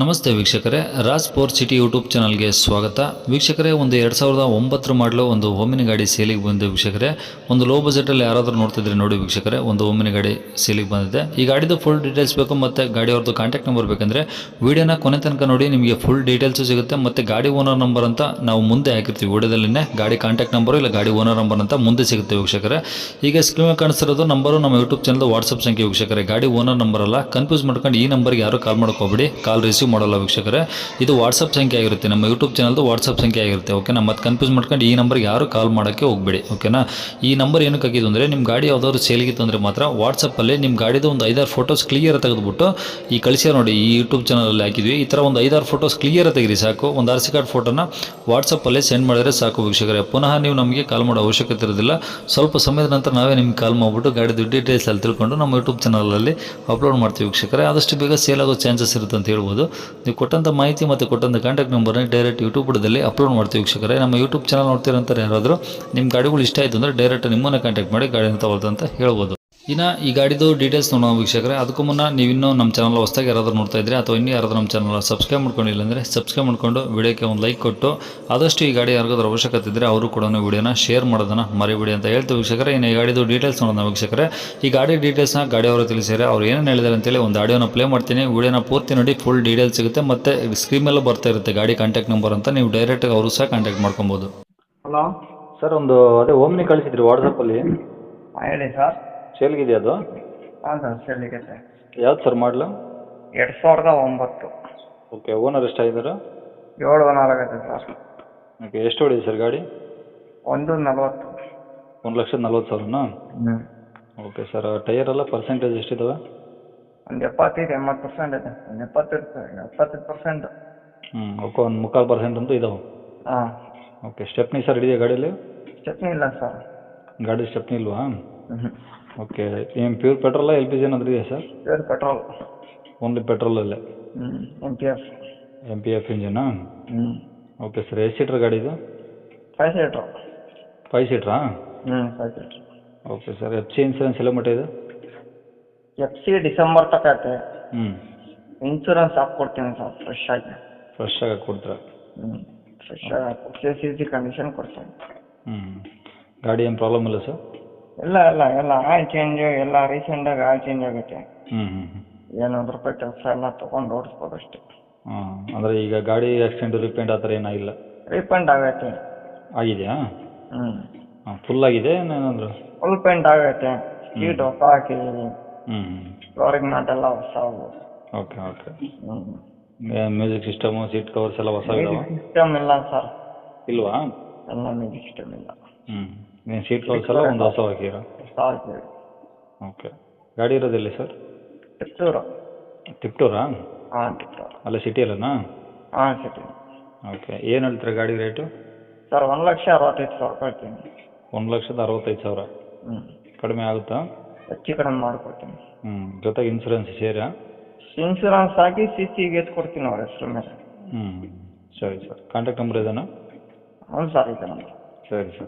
ನಮಸ್ತೆ ವೀಕ್ಷಕರೇ, Raj four city YouTube ಚಾನಲ್ಗೆ ಸ್ವಾಗತ. ವೀಕ್ಷಕರೇ, ಒಂದು ಎರಡು ಸಾವಿರದ ಒಂಬತ್ತರ ಮಾಡಲು ಒಂದು ಓಮಿನ ಗಾಡಿ ಸೇಲಿಗೆ ಬಂದಿದೆ ವೀಕ್ಷಕರೇ. ಒಂದು ಲೋ ಬಜೆಟಲ್ಲಿ ಯಾರಾದರೂ ನೋಡ್ತಿದ್ರೆ ನೋಡಿ ವೀಕ್ಷಕರೇ, ಒಂದು ಓಮಿನ ಗಾಡಿ ಸೇಲಿಗೆ ಬಂದಿದೆ. ಈ ಗಾಡಿದು ಫುಲ್ ಡೀಟೇಲ್ಸ್ ಬೇಕು ಮತ್ತು ಗಾಡಿಯವ್ರದ್ದು ಕಾಂಟ್ಯಾಕ್ಟ್ ನಂಬರ್ ಬೇಕಂದರೆ ವಿಡಿಯೋನ ಕೊನೆ ತನಕ ನೋಡಿ ನಿಮಗೆ ಫುಲ್ ಡೀಟೇಲ್ಸು ಸಿಗುತ್ತೆ ಮತ್ತು ಗಾಡಿ ಓನರ್ ನಂಬರ್ ಅಂತ ನಾವು ಮುಂದೆ ಹಾಕಿರ್ತೀವಿ ವೀಡಿಯೋದಲ್ಲಿನೇ. ಗಾಡಿ ಕಾಂಟ್ಯಾಕ್ಟ್ ನಂಬರು ಇಲ್ಲ, ಗಾಡಿ ಓನರ್ ನಂಬರ್ ಅಂತ ಮುಂದೆ ಸಿಗುತ್ತೆ ವೀಕ್ಷಕರೇ. ಈಗ ಸ್ಕ್ರೀನ್ ಕಾಣಿಸ್ತಿರೋದು ನಂಬರು ನಮ್ಮ ಯೂಟ್ಯೂಬ್ ಚಾನಲ್ ವಾಟ್ಸಪ್ ಸಂಖ್ಯೆ ವೀಕ್ಷಕರೇ. ಗಾಡಿ ಓನರ್ ನಂಬರ್ ಅಲ್ಲ ಕನ್ಫ್ಯೂಸ್ ಮಾಡ್ಕೊಂಡು ಈ ನಂಬರ್ಗೆ ಯಾರು ಕಾಲ್ ಮಾಡ್ಕೋಬೇಡಿ. ಕಾಲ್ ರಿಸೀವ್ ಮಾಡಲ್ಲ ವೀಕ್ಷಕರೇ. ಇದು ವಾಟ್ಸಪ್ ಸಂಖ್ಯೆ ಆಗಿರುತ್ತೆ. ನಮ್ಮ ಯೂಟ್ಯೂಬ್ ಚಾನಲ್ದು ವಾಟ್ಸಪ್ ಸಂಖ್ಯೆ ಆಗಿರುತ್ತೆ. ಓಕೆನಾ ಮತ್ತೆ ಕನ್ಫ್ಯೂಸ್ ಮಾಡ್ಕೊಂಡು ಈ ನಂಬರ್ಗೆ ಯಾರು ಕಾಲ್ ಮಾಡೋಕ್ಕೆ ಹೋಗಬೇಡಿ. ಓಕೆನಾ ಈ ನಂಬರ್ ಏನಕ್ಕೆ ಹಾಕಿದ್ದು ಅಂದರೆ ನಿಮ್ಮ ಗಾಡಿ ಯಾವುದಾದ್ರು ಸೇಲಿಗಿತ್ತು ಅಂದರೆ ಮಾತ್ರ ವಾಟ್ಸಪ್ಪಲ್ಲಿ ನಿಮ್ಮ ಗಾಡಿದು ಒಂದು ಐದಾರು ಫೋಟೋಸ್ ಕ್ಲಿಯರ್ ತೆಗೆದುಬಿಟ್ಟು ಈ ಕಳಿಸ್ಯಾರ ನೋಡಿ, ಈ ಯೂಟ್ಯೂಬ್ ಚಾನಲಲ್ಲಿ ಹಾಕಿದ್ವಿ. ಈ ಥರ ಒಂದು ಐದಾರು ಫೋಟೋಸ್ ಕ್ಲಿಯರ್ ತೆಗಿರಿ ಸಾಕು. ಒಂದು ಆರ್ ಸಿ ಕಾರ್ಡ್ ಫೋಟೋನ ವಾಟ್ಸಪ್ಪಲ್ಲೇ ಸೆಂಡ್ ಮಾಡಿದರೆ ಸಾಕು ವೀಕ್ಷಕರೇ. ಪುನಃ ನೀವು ನಮಗೆ ಕಾಲ್ ಮಾಡೋ ಅವಶ್ಯಕತೆ ಇರೋದಿಲ್ಲ. ಸ್ವಲ್ಪ ಸಮಯದ ನಂತರ ನಾವೇ ನಿಮ್ಗೆ ಕಾಲ್ ಮಾಡಿಬಿಟ್ಟು ಗಾಡಿದು ಡೀಟೇಲ್ಸ್ ಅಲ್ಲಿ ತಿಳ್ಕೊಂಡು ನಮ್ಮ ಯೂಟ್ಯೂಬ್ ಚಾನಲಲ್ಲಿ ಅಪ್ಲೋಡ್ ಮಾಡ್ತೀವಿ ವೀಕ್ಷಕರೇ. ಆದಷ್ಟು ಬೇಗ ಸೇಲ್ ಆಗೋ ಚಾನ್ಸಸ್ ಇರುತ್ತೆ ಅಂತ ಹೇಳ್ಬೋದು. ನೀವು ಕೊಟ್ಟಂಥ ಮಾಹಿತಿ ಮತ್ತು ಕೊಟ್ಟಂಥ ಕಾಂಟ್ಯಾಕ್ಟ್ ನಂಬರ್ನ ಡೈರೆಕ್ಟ್ ಯೂಟ್ಯೂಬ್ ಬುಡದಲ್ಲಿ ಅಪ್ಲೋಡ್ ಮಾಡ್ತೀವಿ ವೀಕ್ಷಕರೇ. ನಮ್ಮ ಯೂಟ್ಯೂಬ್ ಚಾನಲ್ ನೋಡ್ತಿರೋಂಥವ್ರು ಯಾರಾದರೂ ನಿಮ್ಮ ಗಾಡಿಗಳು ಇಷ್ಟ ಆಯಿತು ಅಂದರೆ ಡೈರೆಕ್ಟ್ ನಿಮ್ಮನ್ನು ಕಾಂಟ್ಯಾಕ್ಟ್ ಮಾಡಿ ಗಾಡಿನ ತಗೊಳ್ತಂತ ಹೇಳ್ಬೋದು. ಇನ್ನು ಈ ಗಾಡಿದು ಡೀಟೇಲ್ಸ್ ನೋಡೋಣ ವೀಕ್ಷಕರೇ. ಅದಕ್ಕೂ ಮುನ್ನ ನೀವಿನ್ನೂ ನಮ್ಮ ಚಾನಲ್ ಹೊಸದಾಗಿ ಯಾರಾದರೂ ನೋಡ್ತಾ ಇದ್ರೆ ಅಥವಾ ಇನ್ನೂ ಯಾರಾದರೂ ನಮ್ಮ ಚಾನಲ್ ಸಬ್ಸ್ಕ್ರೈಬ್ ಮಾಡ್ಕೊಂಡಿಲ್ಲ ಅಂದರೆ ಸಬ್ಸ್ಕ್ರೈಬ್ ಮಾಡ್ಕೊಂಡು ವಿಡಿಯೋಕ್ಕೆ ಒಂದು ಲೈಕ್ ಕೊಟ್ಟು ಆದಷ್ಟು ಈ ಗಾಡಿ ಯಾರಿಗಾದ್ರೂ ಅವಶ್ಯಕತೆ ಇದ್ದರೆ ಅವರು ಕೂಡ ವಿಡಿಯೋನ ಶೇರ್ ಮಾಡೋದನ್ನ ಮರಿಬಿಡಿ ಅಂತ ಹೇಳ್ತೀವಿ ವೀಕ್ಷಕರೇ. ಇನ್ನು ಈ ಗಾಡಿದು ಡೀಟೇಲ್ಸ್ ನೋಡೋಣ ವೀಕ್ಷಕರೇ. ಈ ಗಾಡಿ ಡೀಟೇಲ್ಸ್ನ ಗಾಡಿಯವರು ತಿಳಿಸಿದರೆ ಅವ್ರು ಏನೇನು ಹೇಳಿದ್ದಾರೆ ಅಂತೇಳಿ ಒಂದು ಆಡಿಯೋನ ಪ್ಲೇ ಮಾಡ್ತೀನಿ. ವಿಡಿಯೋನ ಪೂರ್ತಿ ನೋಡಿ ಫುಲ್ ಡೀಟೇಲ್ಸ್ ಸಿಗುತ್ತೆ ಮತ್ತು ಸ್ಕ್ರೀನ್ ಮೇಲೂ ಬರ್ತಾ ಇರುತ್ತೆ ಗಾಡಿ ಕಾಂಟ್ಯಾಕ್ಟ್ ನಂಬರ್ ಅಂತ. ನೀವು ಡೈರೆಕ್ಟಾಗಿ ಅವರು ಸಹ ಕಾಂಟ್ಯಾಕ್ಟ್ ಮಾಡ್ಕೊಬೋದು. ಹಲೋ ಸರ್ ಒಂದು ಅದೇ ಓಮ್ನಿ ಕಳಿಸಿದ್ರಿ ವಾಟ್ಸಪ್ಪಲ್ಲಿ ಹಾಂ ಹೇಳಿ ಸರ್ ಸೇಲ್ಗಿದೆಯಾ ಅದು? ಹಾಂ ಸರ್ ಸೆಲ್ಲಿಗೆ ಸರ್. ಯಾವ್ದು ಸರ್ ಮಾಡಲು? ಎರಡು ಸಾವಿರದ ಒಂಬತ್ತು. ಓಕೆ ಓನರ್ ಎಷ್ಟಾಗಿದ್ದಾರೆ? ಏಳು ನಾಲ್ಕೈತೆ ಸರ್. ಓಕೆ ಎಷ್ಟು ಹೊಡಿದೆ ಸರ್ ಗಾಡಿ? ಒಂದು ನಲವತ್ತು. ಒಂದು ಲಕ್ಷದ ನಲವತ್ತು ಸಾವಿರನ? ಹ್ಞೂ ಓಕೆ ಸರ್ ಟೈರ್ ಎಲ್ಲ ಪರ್ಸೆಂಟೇಜ್ ಎಷ್ಟಿದಾವೆ? ಒಂದು ಎಪ್ಪತ್ತೈದು ಎಂಬತ್ತು ಪರ್ಸೆಂಟ್ ಇದೆ. ಒಂದು ಎಪ್ಪತ್ತೈದು ಎಪ್ಪತ್ತೈದು ಪರ್ಸೆಂಟ್. ಹ್ಞೂ ಓಕೆ ಒಂದು ಮುಕ್ಕಾಲು ಪರ್ಸೆಂಟ್ ಅಂತೂ ಇದಾವೆ. ಹಾಂ. ಓಕೆ ಸ್ಟೆಪ್ನಿ ಸರ್ ಇದೆಯಾ ಗಾಡೀಲಿ? ಚಟ್ನಿ ಇಲ್ಲ ಸರ್. ಗಾಡಿ ಸ್ಟೆಪ್ನಿ ಇಲ್ವಾ? ಹ್ಞೂ ಓಕೆ ಏನು ಪ್ಯೂರ್ ಪೆಟ್ರೋಲ ಎಲ್ ಪಿ ಜಿ ಏನಾದರೂ ಇದೆಯಾ ಸರ್ ಪ್ಯೂರ್ ಪೆಟ್ರೋಲ್ ಓನ್ಲಿ ಪೆಟ್ರೋಲಲ್ಲೇ ಹ್ಞೂ M P F M P F ಇಂಜಿನಾ ಹ್ಞೂ ಓಕೆ ಸರ್ ಎಷ್ಟು ಸೀಟ್ರ್ ಗಾಡಿ ಇದು? ಫೈವ್ ಸೀಟ್ರು ಫೈವ್ ಸೀಟ್ರಾ ಹ್ಞೂ five seater okay sir F C insurance ಎಲ್ಲ ಮಟ್ಟ ಇದೆ? ಎಫ್ ಸಿ ಡಿಸೆಂಬರ್ ತಕತ್ತೆ ಹ್ಞೂ ಇನ್ಶೂರೆನ್ಸ್ ಹಾಕ್ಕೊಡ್ತೀನಿ ಸರ್ ಫ್ರೆಶ್ ಆಗಿ. ಫ್ರೆಶ್ ಆಗಿ ಕೊಡ್ತೀರಾ? ಹ್ಞೂ ಫ್ರೆಶ್ ಆಗಿ ಹಾಕ್ಕೊಡ್ತೀನಿ ಸಿ ಸಿ ಕಂಡೀಷನ್ ಕೊಡ್ತೀನಿ. ಹ್ಞೂ ಗಾಡಿ ಏನು ಪ್ರಾಬ್ಲಮ್ ಇಲ್ಲ ಸರ್ ಇಲ್ಲ ಇಲ್ಲ ಎಲ್ಲ ಆಯಿಲ್ ಚೇಂಜ್ ಎಲ್ಲ ರೀಸೆಂಟಾಗಿ ಆಯಿಲ್ ಚೇಂಜ್ ಆಗುತ್ತೆ ಹ್ಞೂ ಹ್ಞೂ ಏನೊಂದು ರೂಪಾಯಿ ಕೆಲಸ ಎಲ್ಲ ತಗೊಂಡು ಓಡಿಸ್ಬೋದು ಅಷ್ಟೇ. ಹಾಂ ಅಂದರೆ ಈಗ ಗಾಡಿ ಆಕ್ಸಿಡೆಂಟ್ ರಿಪೇಂಟ್ ಆ ಥರ ಏನಾಗಿಲ್ಲ ರೀಪೇಂಟ್ ಆಗೈತೆ. ಆಗಿದೆಯಾ? ಹ್ಞೂ ಹಾಂ ಫುಲ್ ಆಗಿದೆ ಏನಾದರೂ? ಫುಲ್ ಪೇಂಟ್ ಆಗೈತೆ. ಸೀಟ್ ಹೊಸ ಹಾಕಿದ್ದೀವಿ ಹ್ಞೂ ಫ್ಲೋರಿಂಗ್ ನಾಟ್ ಎಲ್ಲ ಹೊಸ okay okay. Music system seat covers ಎಲ್ಲ ಹೊಸ ಇದಾವೆ? ಸಿಸ್ಟಮ್ ಇಲ್ಲ ಸರ್. ಇಲ್ವಾ? ಎಲ್ಲ ಮ್ಯೂಸಿಕ್ ಸಿಸ್ಟಮ್ ಇಲ್ಲ. ಹ್ಞೂ ನೀವು ಸೀಟ್ ಕಳಿಸಲ್ಲ ಒಂದು ಹೊಸ ಹಾಕಿರ ಓಕೆ ಗಾಡಿ ಇರೋದಿಲ್ಲ ಸರ್ ಟಿಪ್ಟೂರು ಟಿಪ್ಟೂರಾ ಹಾಂ ಟಿಪ್ಟೂರು ಅಲ್ಲ ಸಿಟಿ ಅಲ್ಲನಾ? ಹಾಂ ಸಿಟಿ ಓಕೆ ಏನು ಹೇಳ್ತೀರಾ ಗಾಡಿ ರೇಟು ಸರ್ ಒಂದು ಲಕ್ಷ ಅರವತ್ತೈದು ಸಾವಿರ ಕೊಡ್ತೀನಿ. ಒಂದು ಲಕ್ಷದ ಅರವತ್ತೈದು ಸಾವಿರ. ಹ್ಞೂ ಕಡಿಮೆ ಆಗುತ್ತಾ? ಹೆಚ್ಚು ಕಡಿಮೆ ಮಾಡಿಕೊಡ್ತೀನಿ. ಹ್ಞೂ ಜೊತೆಗೆ ಇನ್ಸೂರೆನ್ಸ್ ಸೇರಾ ಇನ್ಸೂರೆನ್ಸ್ ಹಾಕಿ ಸಿ ಸಿಗೆ ಕೊಡ್ತೀನಿ ಅವ್ರ ಹೆಸರು ಮೇಲೆ. ಹ್ಞೂ ಸರಿ ಸರ್. ಕಾಂಟ್ಯಾಕ್ಟ್ ನಂಬರ್ ಇದೇನಾ? ಹ್ಞೂ ಸರ್ ಇದೆ ನಮ್ಮದು ಸರಿ ಸರ್.